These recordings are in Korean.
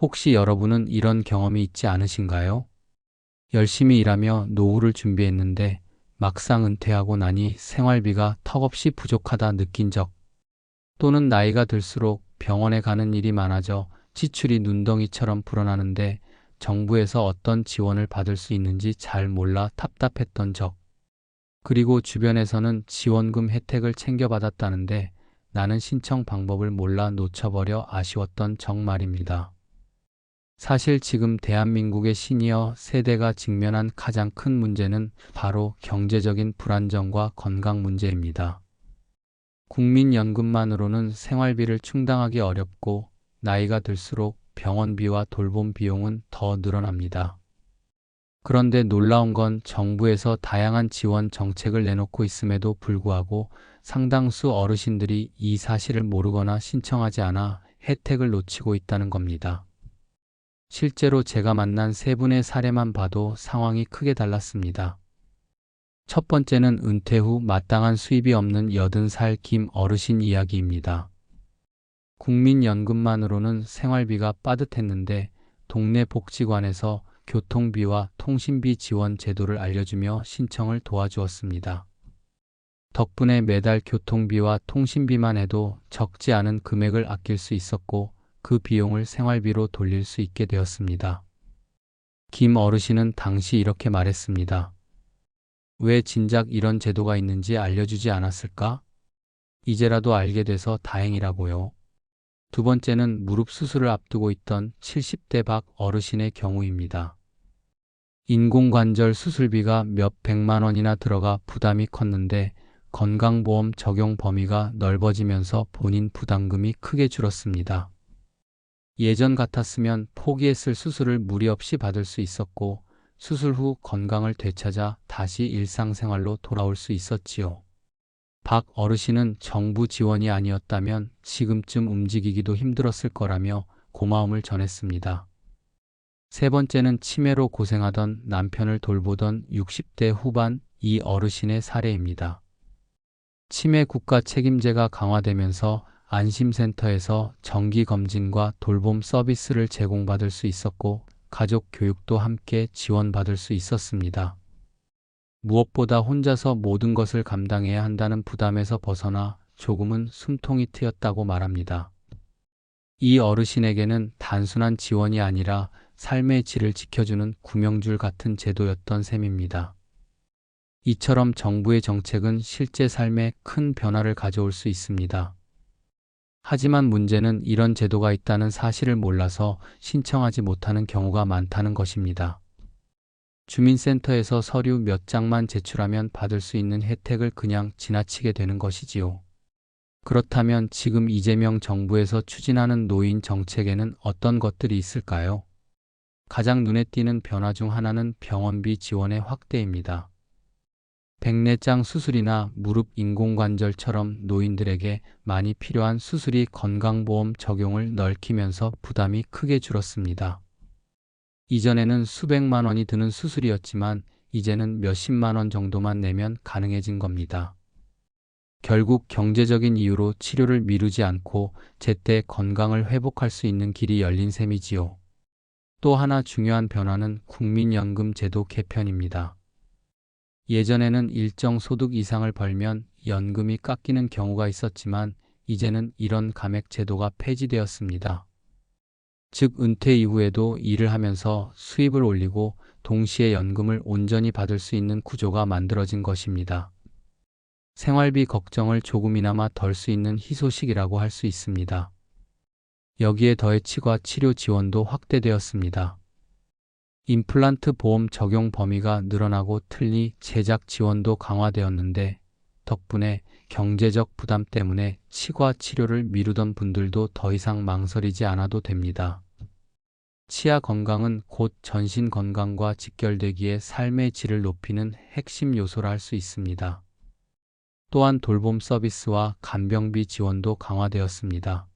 혹시 여러분은 이런 경험이 있지 않으신가요? 열심히 일하며 노후를 준비했는데 막상 은퇴하고 나니 생활비가 턱없이 부족하다 느낀 적, 또는 나이가 들수록 병원에 가는 일이 많아져 지출이 눈덩이처럼 불어나는데 정부에서 어떤 지원을 받을 수 있는지 잘 몰라 답답했던 적, 그리고 주변에서는 지원금 혜택을 챙겨받았다는데 나는 신청 방법을 몰라 놓쳐버려 아쉬웠던 적 말입니다. 사실 지금 대한민국의 시니어 세대가 직면한 가장 큰 문제는 바로 경제적인 불안정과 건강 문제입니다. 국민연금만으로는 생활비를 충당하기 어렵고 나이가 들수록 병원비와 돌봄 비용은 더 늘어납니다. 그런데 놀라운 건 정부에서 다양한 지원 정책을 내놓고 있음에도 불구하고 상당수 어르신들이 이 사실을 모르거나 신청하지 않아 혜택을 놓치고 있다는 겁니다. 실제로 제가 만난 세 분의 사례만 봐도 상황이 크게 달랐습니다. 첫 번째는 은퇴 후 마땅한 수입이 없는 80살 김 어르신 이야기입니다. 국민연금만으로는 생활비가 빠듯했는데 동네 복지관에서 교통비와 통신비 지원 제도를 알려주며 신청을 도와주었습니다. 덕분에 매달 교통비와 통신비만 해도 적지 않은 금액을 아낄 수 있었고 그 비용을 생활비로 돌릴 수 있게 되었습니다. 김 어르신은 당시 이렇게 말했습니다. 왜 진작 이런 제도가 있는지 알려주지 않았을까? 이제라도 알게 돼서 다행이라고요. 두 번째는 무릎 수술을 앞두고 있던 70대 박 어르신의 경우입니다. 인공관절 수술비가 몇 백만 원이나 들어가 부담이 컸는데 건강보험 적용 범위가 넓어지면서 본인 부담금이 크게 줄었습니다. 예전 같았으면 포기했을 수술을 무리 없이 받을 수 있었고 수술 후 건강을 되찾아 다시 일상생활로 돌아올 수 있었지요. 박 어르신은 정부 지원이 아니었다면 지금쯤 움직이기도 힘들었을 거라며 고마움을 전했습니다. 세 번째는 치매로 고생하던 남편을 돌보던 60대 후반 이 어르신의 사례입니다. 치매 국가 책임제가 강화되면서 안심센터에서 정기검진과 돌봄 서비스를 제공받을 수 있었고 가족 교육도 함께 지원받을 수 있었습니다. 무엇보다 혼자서 모든 것을 감당해야 한다는 부담에서 벗어나 조금은 숨통이 트였다고 말합니다. 이 어르신에게는 단순한 지원이 아니라 삶의 질을 지켜주는 구명줄 같은 제도였던 셈입니다. 이처럼 정부의 정책은 실제 삶에 큰 변화를 가져올 수 있습니다. 하지만 문제는 이런 제도가 있다는 사실을 몰라서 신청하지 못하는 경우가 많다는 것입니다. 주민센터에서 서류 몇 장만 제출하면 받을 수 있는 혜택을 그냥 지나치게 되는 것이지요. 그렇다면 지금 이재명 정부에서 추진하는 노인 정책에는 어떤 것들이 있을까요? 가장 눈에 띄는 변화 중 하나는 병원비 지원의 확대입니다. 백내장 수술이나 무릎 인공관절처럼 노인들에게 많이 필요한 수술이 건강보험 적용을 넓히면서 부담이 크게 줄었습니다. 이전에는 수백만 원이 드는 수술이었지만 이제는 몇십만 원 정도만 내면 가능해진 겁니다. 결국 경제적인 이유로 치료를 미루지 않고 제때 건강을 회복할 수 있는 길이 열린 셈이지요. 또 하나 중요한 변화는 국민연금 제도 개편입니다. 예전에는 일정 소득 이상을 벌면 연금이 깎이는 경우가 있었지만 이제는 이런 감액 제도가 폐지되었습니다. 즉 은퇴 이후에도 일을 하면서 수입을 올리고 동시에 연금을 온전히 받을 수 있는 구조가 만들어진 것입니다. 생활비 걱정을 조금이나마 덜 수 있는 희소식이라고 할 수 있습니다. 여기에 더해 치과 치료 지원도 확대되었습니다. 임플란트 보험 적용 범위가 늘어나고 틀니 제작 지원도 강화되었는데 덕분에 경제적 부담 때문에 치과 치료를 미루던 분들도 더 이상 망설이지 않아도 됩니다. 치아 건강은 곧 전신 건강과 직결되기에 삶의 질을 높이는 핵심 요소라 할 수 있습니다. 또한 돌봄 서비스와 간병비 지원도 강화되었습니다.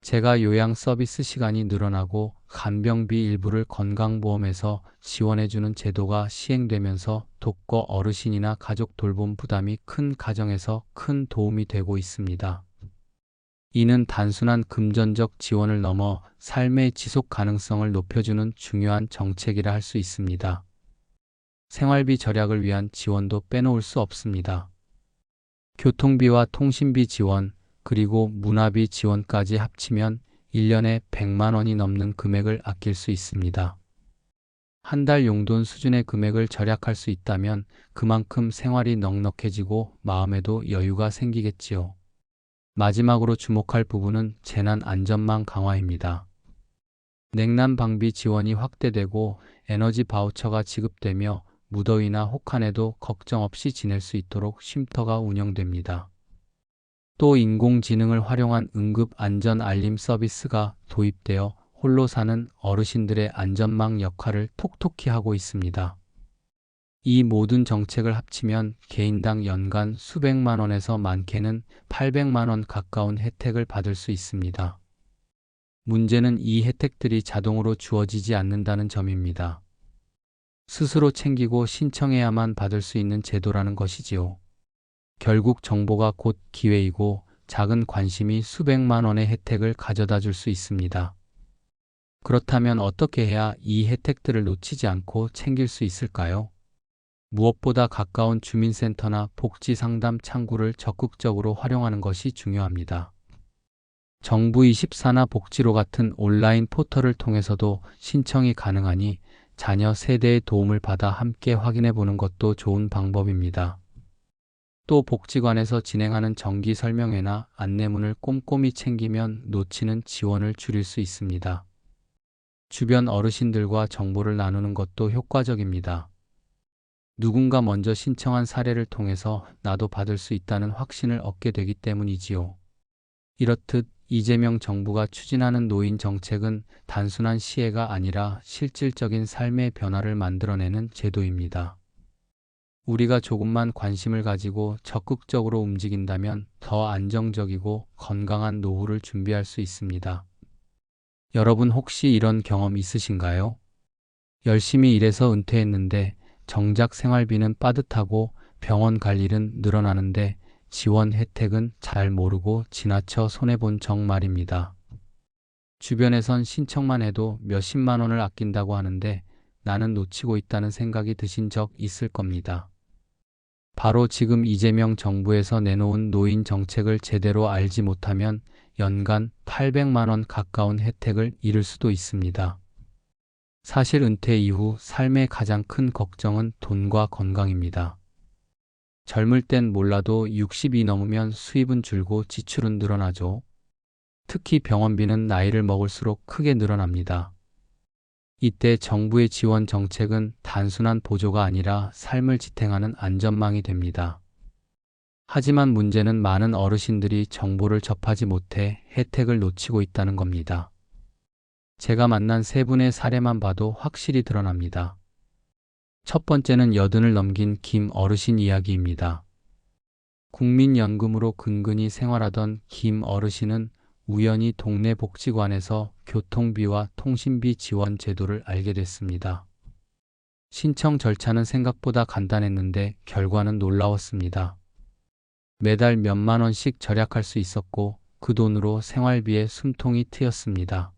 제가 요양 서비스 시간이 늘어나고 간병비 일부를 건강보험에서 지원해주는 제도가 시행되면서 독거 어르신이나 가족 돌봄 부담이 큰 가정에서 큰 도움이 되고 있습니다. 이는 단순한 금전적 지원을 넘어 삶의 지속 가능성을 높여주는 중요한 정책이라 할 수 있습니다. 생활비 절약을 위한 지원도 빼놓을 수 없습니다. 교통비와 통신비 지원, 그리고 문화비 지원까지 합치면 1년에 100만 원이 넘는 금액을 아낄 수 있습니다. 한 달 용돈 수준의 금액을 절약할 수 있다면 그만큼 생활이 넉넉해지고 마음에도 여유가 생기겠지요. 마지막으로 주목할 부분은 재난 안전망 강화입니다. 냉난 방비 지원이 확대되고 에너지 바우처가 지급되며 무더위나 혹한에도 걱정 없이 지낼 수 있도록 쉼터가 운영됩니다. 또 인공지능을 활용한 응급 안전 알림 서비스가 도입되어 홀로 사는 어르신들의 안전망 역할을 톡톡히 하고 있습니다. 이 모든 정책을 합치면 개인당 연간 수백만 원에서 많게는 800만 원 가까운 혜택을 받을 수 있습니다. 문제는 이 혜택들이 자동으로 주어지지 않는다는 점입니다. 스스로 챙기고 신청해야만 받을 수 있는 제도라는 것이지요. 결국 정보가 곧 기회이고 작은 관심이 수백만 원의 혜택을 가져다 줄 수 있습니다. 그렇다면 어떻게 해야 이 혜택들을 놓치지 않고 챙길 수 있을까요? 무엇보다 가까운 주민센터나 복지 상담 창구를 적극적으로 활용하는 것이 중요합니다. 정부 24나 복지로 같은 온라인 포털을 통해서도 신청이 가능하니 자녀 세대의 도움을 받아 함께 확인해 보는 것도 좋은 방법입니다. 또 복지관에서 진행하는 정기 설명회나 안내문을 꼼꼼히 챙기면 놓치는 지원을 줄일 수 있습니다. 주변 어르신들과 정보를 나누는 것도 효과적입니다. 누군가 먼저 신청한 사례를 통해서 나도 받을 수 있다는 확신을 얻게 되기 때문이지요. 이렇듯 이재명 정부가 추진하는 노인 정책은 단순한 시혜가 아니라 실질적인 삶의 변화를 만들어내는 제도입니다. 우리가 조금만 관심을 가지고 적극적으로 움직인다면 더 안정적이고 건강한 노후를 준비할 수 있습니다. 여러분 혹시 이런 경험 있으신가요? 열심히 일해서 은퇴했는데 정작 생활비는 빠듯하고 병원 갈 일은 늘어나는데 지원 혜택은 잘 모르고 지나쳐 손해본 정 말입니다. 주변에선 신청만 해도 몇십만 원을 아낀다고 하는데 나는 놓치고 있다는 생각이 드신 적 있을 겁니다. 바로 지금 이재명 정부에서 내놓은 노인 정책을 제대로 알지 못하면 연간 800만 원 가까운 혜택을 잃을 수도 있습니다. 사실 은퇴 이후 삶의 가장 큰 걱정은 돈과 건강입니다. 젊을 땐 몰라도 60이 넘으면 수입은 줄고 지출은 늘어나죠. 특히 병원비는 나이를 먹을수록 크게 늘어납니다. 이때 정부의 지원 정책은 단순한 보조가 아니라 삶을 지탱하는 안전망이 됩니다. 하지만 문제는 많은 어르신들이 정보를 접하지 못해 혜택을 놓치고 있다는 겁니다. 제가 만난 세 분의 사례만 봐도 확실히 드러납니다. 첫 번째는 여든을 넘긴 김 어르신 이야기입니다. 국민연금으로 근근히 생활하던 김 어르신은 우연히 동네 복지관에서 교통비와 통신비 지원 제도를 알게 됐습니다. 신청 절차는 생각보다 간단했는데 결과는 놀라웠습니다. 매달 몇만 원씩 절약할 수 있었고 그 돈으로 생활비에 숨통이 트였습니다.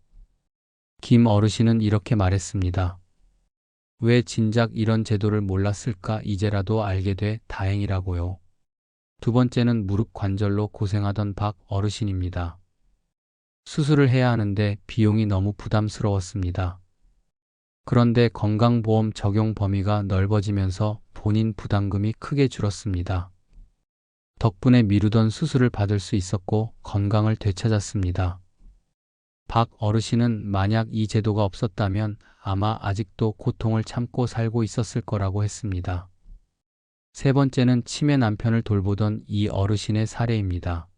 김 어르신은 이렇게 말했습니다. 왜 진작 이런 제도를 몰랐을까 이제라도 알게 돼 다행이라고요. 두 번째는 무릎 관절로 고생하던 박 어르신입니다. 수술을 해야 하는데 비용이 너무 부담스러웠습니다. 그런데 건강보험 적용 범위가 넓어지면서 본인 부담금이 크게 줄었습니다. 덕분에 미루던 수술을 받을 수 있었고 건강을 되찾았습니다. 박 어르신은 만약 이 제도가 없었다면 아마 아직도 고통을 참고 살고 있었을 거라고 했습니다. 세 번째는 치매 남편을 돌보던 이 어르신의 사례입니다.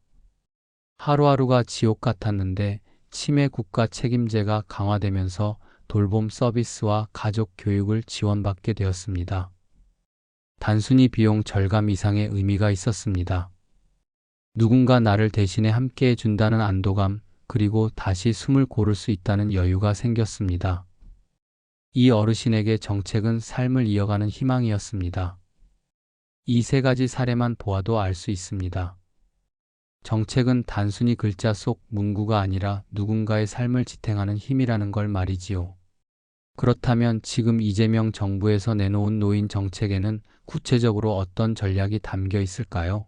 하루하루가 지옥 같았는데 치매 국가 책임제가 강화되면서 돌봄 서비스와 가족 교육을 지원받게 되었습니다. 단순히 비용 절감 이상의 의미가 있었습니다. 누군가 나를 대신해 함께 해준다는 안도감, 그리고 다시 숨을 고를 수 있다는 여유가 생겼습니다. 이 어르신에게 정책은 삶을 이어가는 희망이었습니다. 이 세 가지 사례만 보아도 알 수 있습니다. 정책은 단순히 글자 속 문구가 아니라 누군가의 삶을 지탱하는 힘이라는 걸 말이지요. 그렇다면 지금 이재명 정부에서 내놓은 노인 정책에는 구체적으로 어떤 전략이 담겨 있을까요?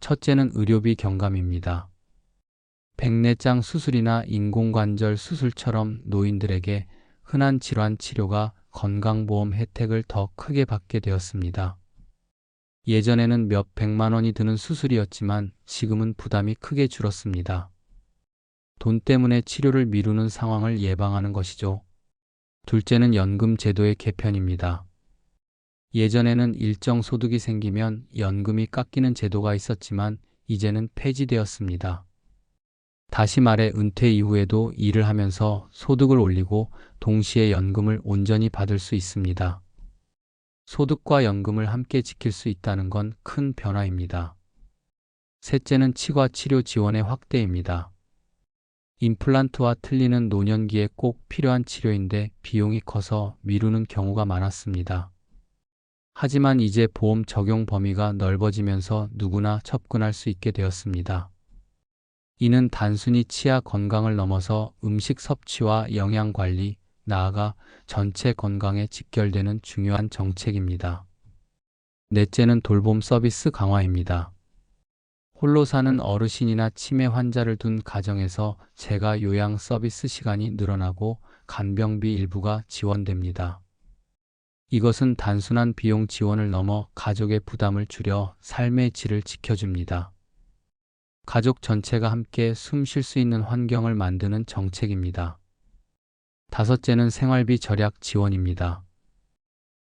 첫째는 의료비 경감입니다. 백내장 수술이나 인공관절 수술처럼 노인들에게 흔한 질환 치료가 건강보험 혜택을 더 크게 받게 되었습니다. 예전에는 몇 백만 원이 드는 수술이었지만 지금은 부담이 크게 줄었습니다. 돈 때문에 치료를 미루는 상황을 예방하는 것이죠. 둘째는 연금 제도의 개편입니다. 예전에는 일정 소득이 생기면 연금이 깎이는 제도가 있었지만 이제는 폐지되었습니다. 다시 말해 은퇴 이후에도 일을 하면서 소득을 올리고 동시에 연금을 온전히 받을 수 있습니다. 소득과 연금을 함께 지킬 수 있다는 건 큰 변화입니다. 셋째는 치과 치료 지원의 확대입니다. 임플란트와 틀니는 노년기에 꼭 필요한 치료인데 비용이 커서 미루는 경우가 많았습니다. 하지만 이제 보험 적용 범위가 넓어지면서 누구나 접근할 수 있게 되었습니다. 이는 단순히 치아 건강을 넘어서 음식 섭취와 영양 관리, 나아가 전체 건강에 직결되는 중요한 정책입니다. 넷째는 돌봄 서비스 강화입니다. 홀로 사는 어르신이나 치매 환자를 둔 가정에서 재가 요양 서비스 시간이 늘어나고 간병비 일부가 지원됩니다. 이것은 단순한 비용 지원을 넘어 가족의 부담을 줄여 삶의 질을 지켜줍니다. 가족 전체가 함께 숨 쉴 수 있는 환경을 만드는 정책입니다. 다섯째는 생활비 절약 지원입니다.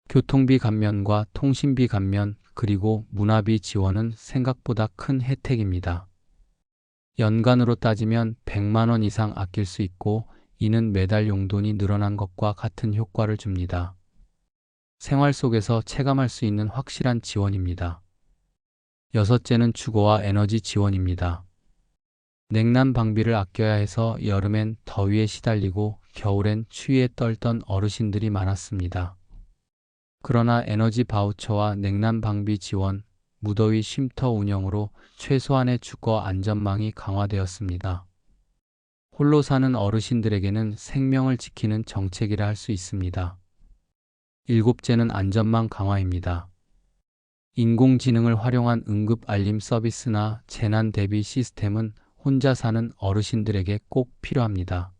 교통비 감면과 통신비 감면 그리고 문화비 지원은 생각보다 큰 혜택입니다. 연간으로 따지면 100만 원 이상 아낄 수 있고 이는 매달 용돈이 늘어난 것과 같은 효과를 줍니다. 생활 속에서 체감할 수 있는 확실한 지원입니다. 여섯째는 주거와 에너지 지원입니다. 냉난 방비를 아껴야 해서 여름엔 더위에 시달리고 겨울엔 추위에 떨던 어르신들이 많았습니다. 그러나 에너지 바우처와 냉난 방비 지원, 무더위 쉼터 운영으로 최소한의 주거 안전망이 강화되었습니다. 홀로 사는 어르신들에게는 생명을 지키는 정책이라 할 수 있습니다. 일곱째는 안전망 강화입니다. 인공지능을 활용한 응급 알림 서비스나 재난 대비 시스템은 혼자 사는 어르신들에게 꼭 필요합니다.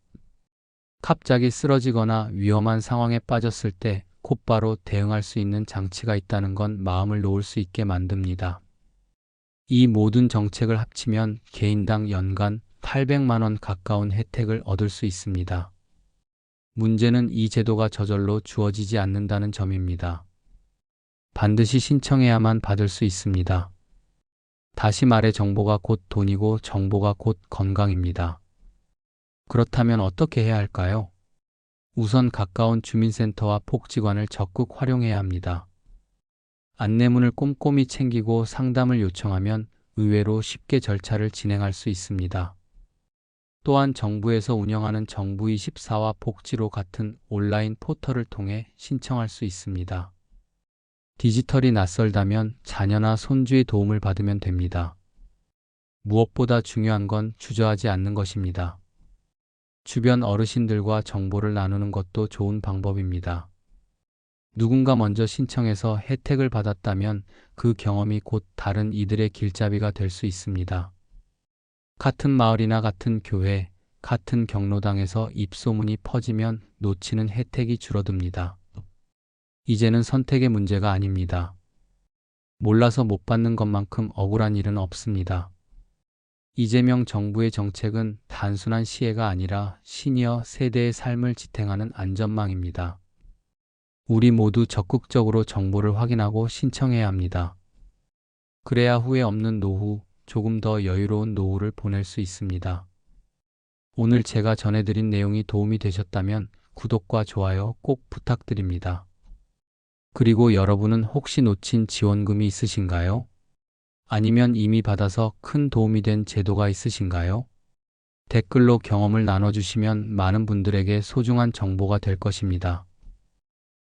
갑자기 쓰러지거나 위험한 상황에 빠졌을 때 곧바로 대응할 수 있는 장치가 있다는 건 마음을 놓을 수 있게 만듭니다. 이 모든 정책을 합치면 개인당 연간 800만 원 가까운 혜택을 얻을 수 있습니다. 문제는 이 제도가 저절로 주어지지 않는다는 점입니다. 반드시 신청해야만 받을 수 있습니다. 다시 말해 정보가 곧 돈이고 정보가 곧 건강입니다. 그렇다면 어떻게 해야 할까요? 우선 가까운 주민센터와 복지관을 적극 활용해야 합니다. 안내문을 꼼꼼히 챙기고 상담을 요청하면 의외로 쉽게 절차를 진행할 수 있습니다. 또한 정부에서 운영하는 정부24와 복지로 같은 온라인 포털을 통해 신청할 수 있습니다. 디지털이 낯설다면 자녀나 손주의 도움을 받으면 됩니다. 무엇보다 중요한 건 주저하지 않는 것입니다. 주변 어르신들과 정보를 나누는 것도 좋은 방법입니다. 누군가 먼저 신청해서 혜택을 받았다면 그 경험이 곧 다른 이들의 길잡이가 될 수 있습니다. 같은 마을이나 같은 교회, 같은 경로당에서 입소문이 퍼지면 놓치는 혜택이 줄어듭니다. 이제는 선택의 문제가 아닙니다. 몰라서 못 받는 것만큼 억울한 일은 없습니다. 이재명 정부의 정책은 단순한 시혜가 아니라 시니어 세대의 삶을 지탱하는 안전망입니다. 우리 모두 적극적으로 정보를 확인하고 신청해야 합니다. 그래야 후회 없는 노후, 조금 더 여유로운 노후를 보낼 수 있습니다. 오늘 제가 전해드린 내용이 도움이 되셨다면 구독과 좋아요 꼭 부탁드립니다. 그리고 여러분은 혹시 놓친 지원금이 있으신가요? 아니면 이미 받아서 큰 도움이 된 제도가 있으신가요? 댓글로 경험을 나눠주시면 많은 분들에게 소중한 정보가 될 것입니다.